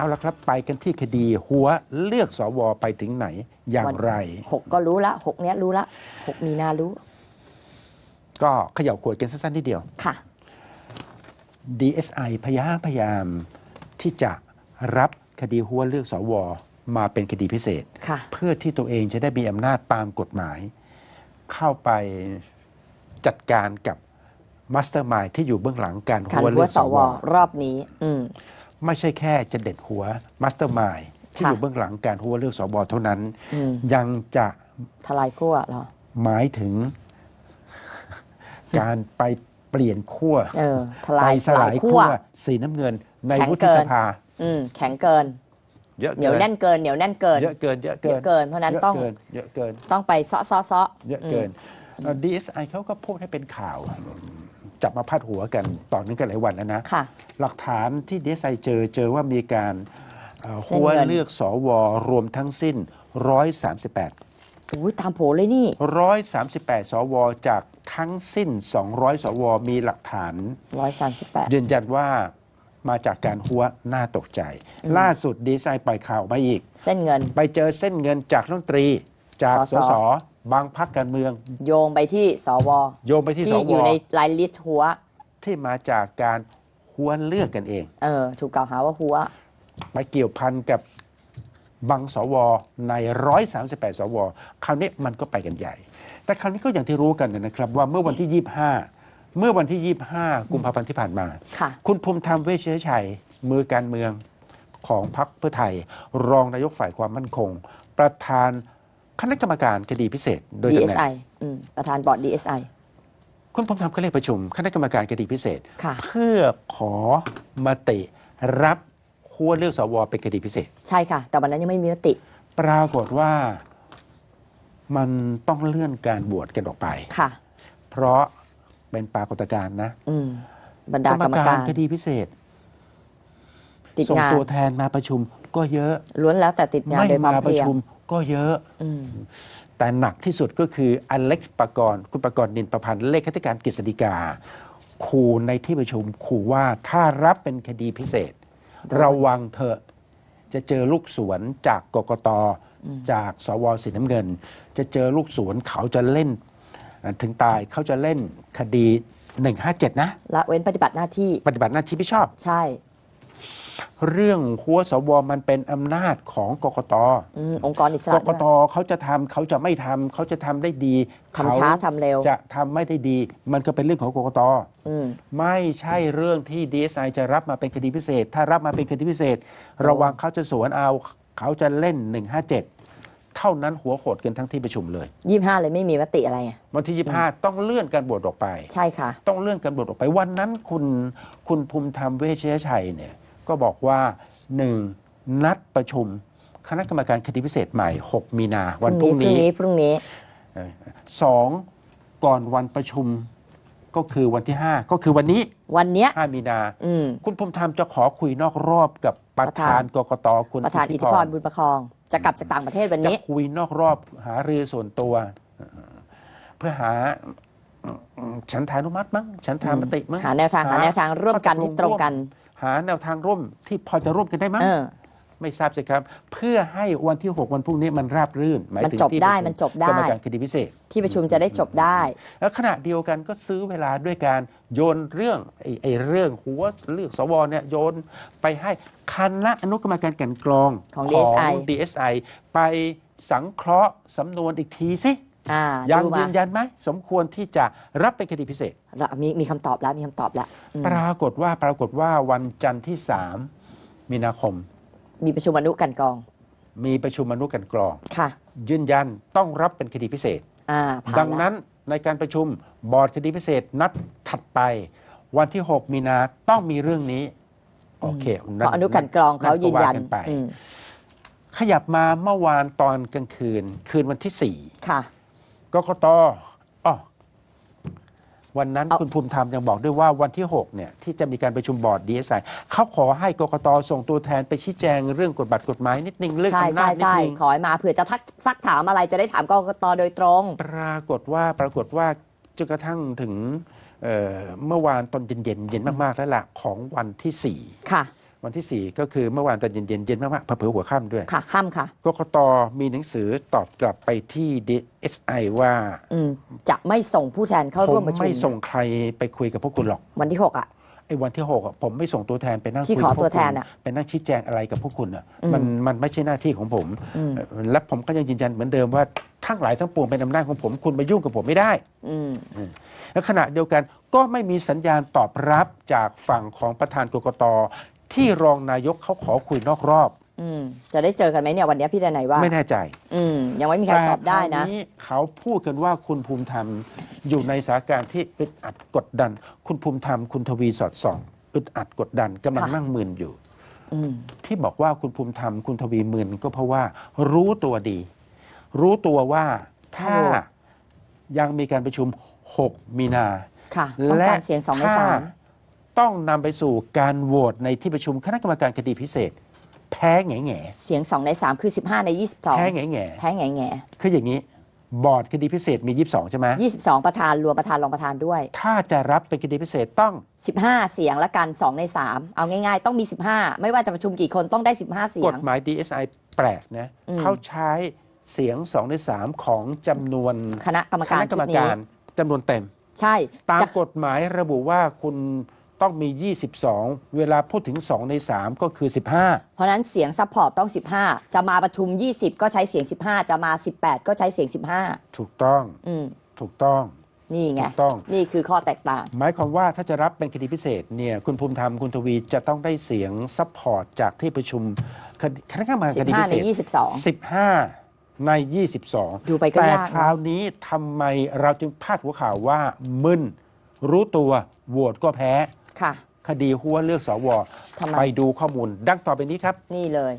เอาละครับไปกันที่คดีหัวเลือกสวไปถึงไหนอย่างไร หกก็รู้ละหกเนี้ยรู้ละหกมีนารู้ ก็เขย่าขวดกันสั้นๆนิดเดียว ค่ะ DSI พยายามพยายามที่จะรับคดีหัวเลือกสวมาเป็นคดีพิเศษ ค่ะ เพื่อที่ตัวเองจะได้มีอำนาจตามกฎหมาย เข้าไปจัดการกับมาสเตอร์มายที่อยู่เบื้องหลังการการหัวหัเลืวอกสสวว รอบนี้ อืม ไม่ใช่แค่จะเด็ดหัวมาสเตอร์มายที่ค่ะอยู่เบื้องหลังการหัวเลือกสวเท่านั้นอืมยังจะทลายขั้วเหรอหมายถึง การไปเปลี่ยนขั้วเออทไปลายสสลาลายยขั้ขั้ววสีน้ำเงิน ในแข็งวุเกิฒินสภาอืมแข็งเกินเยอะเหนียวเกินแน่นเกินเหนียวแน่นเกินเยอะเกินเยอะเยอะเกิน เพราะฉะนั้นเยอะต้องเกินเยอะเกินต้องไปเซาะเซาะเซาะเยอะเกินดีเอสไอเขาก็พูดให้เป็นข่าว จับมาพาดหัวกันต่อเนื่องกันหลายวันแล้วนะค่ะ หลักฐานที่ดีเอสไอเจอเจอว่ามีการเอ่อเส้นหัวเงิน เลือกสวรวมทั้งสิ้น 138อุ้ยตามโผเลยนี่ 138 สว จากทั้งสิ้น 200 สว มีหลักฐานร้อยสามสิบแปดยืนยันว่ามาจากการหัวหน้าตกใจ ล่าสุดดีไซน์ปล่อยข่าวมาอีก เส้นเงิน ไปเจอเส้นเงินจากรัฐมนตรีจากสสส ส บางพักการเมือง โยงไปที่สวโยงไปที่สที่วอยู่ในรายลิสต์หัว ที่มาจากการหัวเลือกกันเอง เออ ถูกกล่าวหาว่าหัว ไปเกี่ยวพันกับบางสวใน 138 สว คราวนี้มันก็ไปกันใหญ่ แต่คราวนี้ก็อย่างที่รู้กันนะครับ ว่าเมื่อวันที่ 25 เมื่อวันที่ 25 กุมภาพันธ์ที่ผ่านมา ค่ะ คุณภูมิธรรมเวชเชื้อชัย มือการเมืองของพรรคเพื่อไทย รองนายกฝ่ายความมั่นคง ประธาน คณะกรรมการคดีพิเศษ โดยตำแหน่ง DSI อืมประธานบอร์ด DSI คุณภูมิธรรมก็เรียกประชุมคณะกรรมการคดีพิเศษ ค่ะ เพื่อขอมติรับขั้วเลือกสวเป็นคดีพิเศษ ใช่ค่ะ แต่วันนั้นยังไม่มีมติปรากฏว่ามันต้องเลื่อนการบวชกันออกไป ค่ะ เพราะเป็นปรากฏการณ์นะอืมบรรดากรรมการคดีพิเศษ ติดส่งงานตัวแทนมาประชุม ก็เยอะล้วนแล้วแต่ติดงานไม่โดยความมาเพประรียงชุมก็เยอะ อืม แต่หนักที่สุดก็คืออเล็กซ์ปกรณ์คุณปกรณ์นินประพันธ์เลขาธิการกฤษฎีกาขู่ในที่ประชุมขู่ว่าถ้ารับเป็นคดีพิเศษโดนระวังเถอะจะเจอลูกสวนจากกกตจากสวสีน้ำเงิน จะเจอลูกสวนเขาจะเล่นอ่าถึงตายเขาจะเล่นคดี 157 นะ ละเว้นปฏิบัติหน้าที่ ปฏิบัติหน้าที่ไม่ชอบ ใช่ เรื่องหัวสวมันเป็นอำนาจของกกตอืมองค์กรอิสกระกด้วยตเขาจะทำเขาจะไม่ทำเขาจะทำได้ดีทำช้าเขทำเร็ว จะทำไม่ได้ดี มันก็เป็นเรื่องของกกตอืมไม่ใช่เรื่องที่ดีเอสไอจะรับมาเป็นคดีพิเศษ ถ้ารับมาเป็นคดีพิเศษ ระวังเขาจะสวนเอา เขาจะเล่น 157 เท่านั้นหัวโขดกันทั้งที่ประชุมเลยยี่ห้าเลยไม่มีมติอะไรอะวันที่25ต้องเลื่อนการบวชออกไป ใช่ค่ะ ต้องเลื่อนการบวชออกไปวันนั้นคุณคุณภูมิธรรมเวชยชัยเนี่ย ก็บอกว่าหนึ่งนัดประชุมคณะกรรมการคดีพิเศษใหม่ 6 มีนาพวันพรุ่รุ่งงนี้นี้พรุ่งนี้เอ่อสองก่อนวันประชุมก็คือวันที่ 5 ก็คือวันนี้วันเนี้ย5มีนาอืมคุณภูมิธรรมจะขอคุยนอกรอบกับประธานกกตคุณประธานอิทธิพรบุญประคอง จะกลับจากต่างประเทศวันจะนี้คุยนอกรอบหารือส่วนตัวเอ่อเพื่อหาฉันทานุมัติมั้งฉันทามติมั้งหาแนวทางหาแนวทางร่วมกันที่ตรงกัน หาแนวทางร่วมที่พอจะร่วมกันได้มั้งเออ ไม่ทราบสิครับ เพื่อให้วันที่ 6 วันพรุ่งนี้มันราบรื่น หมายมันถึงจบที่ได้ประชุมันจบได้ กรรมการคดีพิเศษ ที่ประชุมจะได้จบได้ แล้วขณะเดียวกันก็ซื้อเวลาด้วยการโยนเรื่องไอ้ไอ้เรื่องหัวเลือกสวเนี่ยโยนไปให้คณะอนุกรรมการกลันกรองของ DSI DSI ไปสังเคราะห์สำนวนอีกทีสิ อ่ายังดูมายืนยันไหมสมควรที่จะรับเป็นคดีพิเศษละมีมีคำตอบแล้วมีคำตอบแล้วอืมปรากฏว่าปรากฏว่าวันจันทร์ที่ 3 มีนาคม มีประชุมอนุกันกองมีประชุมอนุกลันกรอง ค่ะ ยืนยันต้องรับเป็นคดีพิเศษ อ่าผ่าดังแล้วนั้นในการประชุมบอร์ดคดีพิเศษนัดถัดไป วันที่ 6 มีนาต้องมีเรื่องนี้ โอเคเพราะอนุกันกรองเขายืนยันก็ว่ากัไป อืมขยับมาเมื่อวานตอนกลางคืน คืนวันที่ ค่ะ4 กกตอ๋อวันนั้นเอา คุณภูมิธรรมยังบอกด้วยว่าวันที่ 6 เนี่ย ที่จะมีการประชุมบอร์ดดีเอสไอเขาขอให้กกตส่งตัวแทนไปชี้แจงเรื่องกฎบัตรกฎหมายนิดนึงเรื่องใช่อำนาใช่จนิดใช่นึง ขอให้มาเผื่อจะทักซักถามอะไรจะได้ถามกกตโดยตรง ปรากฏว่าปรากฏว่าจนกระทั่งถึงเอ่อเมื่อวานตอนเย็นๆเย็นมากๆแล้วล่ะของวันที่ค่ะ4 วันที่ 4 ก็คือเมื่อวานตอนเย็นๆเย็นมากๆเผลอๆหัวค่ำด้วย ค่ะค่ำค่ะกกตมีหนังสือตอบกลับไปที่ DSI ว่าอืมจะไม่ส่งผู้แทนเข้าผร่วมมประชุมไม่ส่งใครไปคุยกับพวกคุณหรอก วันที่หกอะไอ้วันที่หกอะผมไม่ส่งตัวแทนไปนั่งที่คุยขอกับพวกตัวแทคุนณอะไปนั่งชี้แจงอะไรกับพวกคุณอะอืมมันมันไม่ใช่หน้าที่ของผมอืมและผมก็ยังยืนยันเหมือนเดิมว่าทั้งหลายทั้งปวงเป็นอำนาจของผมคุณมายุ่งกับผมไม่ได้อืมและขณะเดียวกันก็ไม่มีสัญญาณตอบรับจากฝั่งของประธานกกต ที่รองนายกเขาขอคุยนอกรอบ อืมจะได้เจอกันไหมเนี่ยวันนี้พี่ดนัยว่าไม่แน่ใจอืมยังไม่มีใครตอบได้นะ แต่คราวนี้เขาพูดกันว่าคุณภูมิธรรมอยู่ในสถานการณ์ที่อึดอัดกดดัน คุณภูมิธรรมคุณทวีสอดส่องอึดอัดกดดันกำลังค่ะ นั่งมึนอยู่ อืม ที่บอกว่าคุณภูมิธรรมคุณทวีมึนก็เพราะว่า รู้ตัวดี รู้ตัวว่าถ้ายังมีการประชุม 6 มีนา ค่ะ ต้องและการเสียงสองในถ้สาม ต้องนำไปสู่การโหวตในที่ประชุมคณะกรรมการคดีพิเศษ แพ้แง่แง่เสียงสองในสามคือสิบห้าในยี่สิบสองแพ้แง่แง่แพ้แง่แง่คืออย่างนี้ บอร์ดคดีพิเศษมี 22 ใช่ไหมยี่สิบสองประธานรวมประธานรองประธานด้วย ถ้าจะรับเป็นคดีพิเศษต้องสิบห้าเสียงละกันสองในสามเอาง่ายๆ ต้องมีสิบห้าไม่ว่าจะประชุมกี่คนต้องได้สิบห้าเสีกยฎงหมาย DSI แปลกนะอืม เขาใช้เสียง2ใน3ของจำนวนคณะกรรมคการณะกรชุรมดนี้การจำนวนเต็ม ใช่ตามจะกฎหมายระบุว่าคุณ ต้องมี 22 เวลาพูดถึง 2 ใน 3 ก็คือ 15 เพราะฉะนั้นเสียงซัพพอร์ตต้อง 15 จะมาประชุม 20 ก็ใช้เสียง 15 จะมา 18 ก็ใช้เสียงถูกต้อง15อืมถูกต้อง นี่ไง ถูกต้อง นี่คือข้อแตกต่าง หมายความว่าถ้าจะรับเป็นคดีพิเศษเนี่ยคุณภูมิธรรมคุณทวีจะต้องได้เสียงซัพพอร์ตจากที่ประชุมคดีคณะกรรมการคดีพิ15เศในษ22 15 ใน 22 ดูไปก็แต่ยากคราวนี้ทำไมเราจึงพาดหัวข่าวว่ามึนรู้ตัวโหวตก็แพ้ ค่ะ คดีหัวเลือกสวทำไม ไปดูข้อมูล ดังต่อไปนี้ครับ นี่เลย